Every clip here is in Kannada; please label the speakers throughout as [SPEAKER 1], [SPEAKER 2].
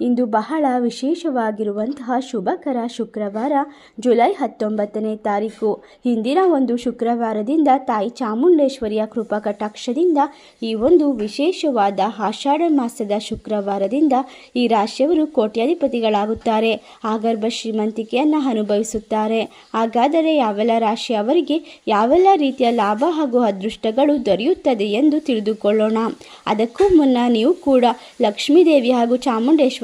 [SPEAKER 1] ಇಂದು ಬಹಳ ವಿಶೇಷವಾಗಿರುವಂತಹ ಶುಭಕರ ಶುಕ್ರವಾರ, ಜುಲೈ ಹತ್ತೊಂಬತ್ತನೇ ತಾರೀಕು. ಹಿಂದಿನ ಒಂದು ಶುಕ್ರವಾರದಿಂದ ತಾಯಿ ಚಾಮುಂಡೇಶ್ವರಿಯ ಕೃಪಾ ಕಟಾಕ್ಷದಿಂದ ಈ ಒಂದು ವಿಶೇಷವಾದ ಆಷಾಢ ಮಾಸದ ಶುಕ್ರವಾರದಿಂದ ಈ ರಾಶಿಯವರು ಕೋಟ್ಯಾಧಿಪತಿಗಳಾಗುತ್ತಾರೆ. ಆಗರ್ಭ ಶ್ರೀಮಂತಿಕೆಯನ್ನು ಅನುಭವಿಸುತ್ತಾರೆ. ಹಾಗಾದರೆ ಯಾವೆಲ್ಲ ರಾಶಿಯವರಿಗೆ ಯಾವೆಲ್ಲ ರೀತಿಯ ಲಾಭ ಹಾಗೂ ಅದೃಷ್ಟಗಳು ದೊರೆಯುತ್ತದೆ ಎಂದು ತಿಳಿದುಕೊಳ್ಳೋಣ. ಅದಕ್ಕೂ ಮುನ್ನ ನೀವು ಕೂಡ ಲಕ್ಷ್ಮೀದೇವಿ ಹಾಗೂ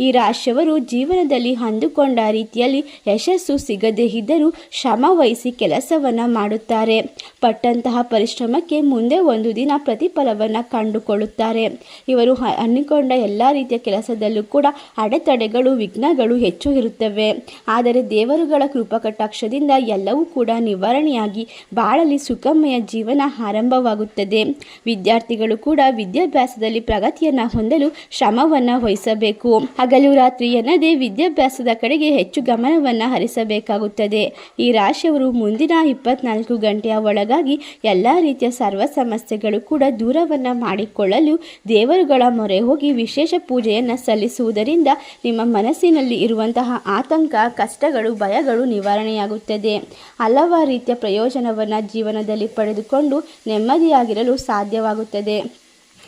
[SPEAKER 1] ಈ ರಾಶಿಯವರು ಜೀವನದಲ್ಲಿ ಅಂದುಕೊಂಡ ರೀತಿಯಲ್ಲಿ ಯಶಸ್ಸು ಸಿಗದೇ ಇದ್ದರೂ ಶ್ರಮ ವಹಿಸಿ ಕೆಲಸವನ್ನು ಮಾಡುತ್ತಾರೆ. ಪಟ್ಟಂತಹ ಪರಿಶ್ರಮಕ್ಕೆ ಮುಂದೆ ಒಂದು ದಿನ ಪ್ರತಿಫಲವನ್ನು ಕಂಡುಕೊಳ್ಳುತ್ತಾರೆ. ಇವರು ಅನ್ನಿಕೊಂಡ ಎಲ್ಲ ರೀತಿಯ ಕೆಲಸದಲ್ಲೂ ಕೂಡ ಅಡೆತಡೆಗಳು, ವಿಘ್ನಗಳು ಹೆಚ್ಚು ಇರುತ್ತವೆ. ಆದರೆ ದೇವರುಗಳ ಕೃಪಕಟಾಕ್ಷದಿಂದ ಎಲ್ಲವೂ ಕೂಡ ನಿವಾರಣೆಯಾಗಿ ಬಾಳಲಿ ಸುಖಮಯ ಜೀವನ ಆರಂಭವಾಗುತ್ತದೆ. ವಿದ್ಯಾರ್ಥಿಗಳು ಕೂಡ ವಿದ್ಯಾಭ್ಯಾಸದಲ್ಲಿ ಪ್ರಗತಿಯನ್ನು ಹೊಂದಲು ಶ್ರಮವನ್ನು ವಹಿಸಬೇಕು. ಹಗಲು ರಾತ್ರಿ ಎನ್ನದೇ ವಿದ್ಯಾಭ್ಯಾಸದ ಕಡೆಗೆ ಹೆಚ್ಚು ಗಮನವನ್ನು ಹರಿಸಬೇಕಾಗುತ್ತದೆ. ಈ ರಾಶಿಯವರು ಮುಂದಿನ ಇಪ್ಪತ್ನಾಲ್ಕು ಗಂಟೆಯ ಒಳಗಾಗಿ ಎಲ್ಲ ರೀತಿಯ ಸರ್ವ ಸಮಸ್ಯೆಗಳು ಕೂಡ ದೂರವನ್ನು ಮಾಡಿಕೊಳ್ಳಲು ದೇವರುಗಳ ಮೊರೆ ಹೋಗಿ ವಿಶೇಷ ಪೂಜೆಯನ್ನು ಸಲ್ಲಿಸುವುದರಿಂದ ನಿಮ್ಮ ಮನಸ್ಸಿನಲ್ಲಿ ಇರುವಂತಹ ಆತಂಕ, ಕಷ್ಟಗಳು, ಭಯಗಳು ನಿವಾರಣೆಯಾಗುತ್ತದೆ. ಹಲವಾರು ರೀತಿಯ ಪ್ರಯೋಜನವನ್ನು ಜೀವನದಲ್ಲಿ ಪಡೆದುಕೊಂಡು ನೆಮ್ಮದಿಯಾಗಿರಲು ಸಾಧ್ಯವಾಗುತ್ತದೆ.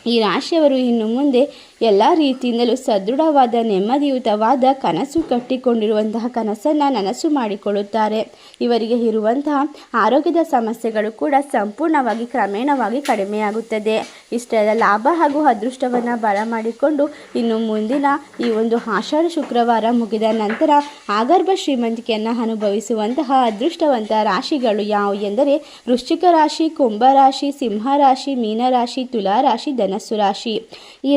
[SPEAKER 1] ಈ ರಾಶಿಯವರು ಇನ್ನು ಮುಂದೆ ಎಲ್ಲ ರೀತಿಯಿಂದಲೂ ಸದೃಢವಾದ, ನೆಮ್ಮದಿಯುತವಾದ ಕನಸು ಕಟ್ಟಿಕೊಂಡಿರುವಂತಹ ಕನಸನ್ನು ನನಸು ಮಾಡಿಕೊಳ್ಳುತ್ತಾರೆ. ಇವರಿಗೆ ಇರುವಂತಹ ಆರೋಗ್ಯದ ಸಮಸ್ಯೆಗಳು ಕೂಡ ಸಂಪೂರ್ಣವಾಗಿ ಕ್ರಮೇಣವಾಗಿ ಕಡಿಮೆಯಾಗುತ್ತದೆ. ಇಷ್ಟೆಲ್ಲ ಲಾಭ ಹಾಗೂ ಅದೃಷ್ಟವನ್ನು ಬರ ಮಾಡಿಕೊಂಡು ಇನ್ನು ಮುಂದಿನ ಈ ಒಂದು ಆಷಾಢ ಶುಕ್ರವಾರ ಮುಗಿದ ನಂತರ ಆಗರ್ಭ ಶ್ರೀಮಂತಿಕೆಯನ್ನು ಅನುಭವಿಸುವಂತಹ ಅದೃಷ್ಟವಂತ ರಾಶಿಗಳು ಯಾವುವು ಎಂದರೆ ವೃಶ್ಚಿಕ ರಾಶಿ, ಕುಂಭ ರಾಶಿ, ಸಿಂಹ ರಾಶಿ, ಮೀನರಾಶಿ ತುಲಾ ರಾಶಿ ಧನಸ್ಸು ರಾಶಿ. ಈ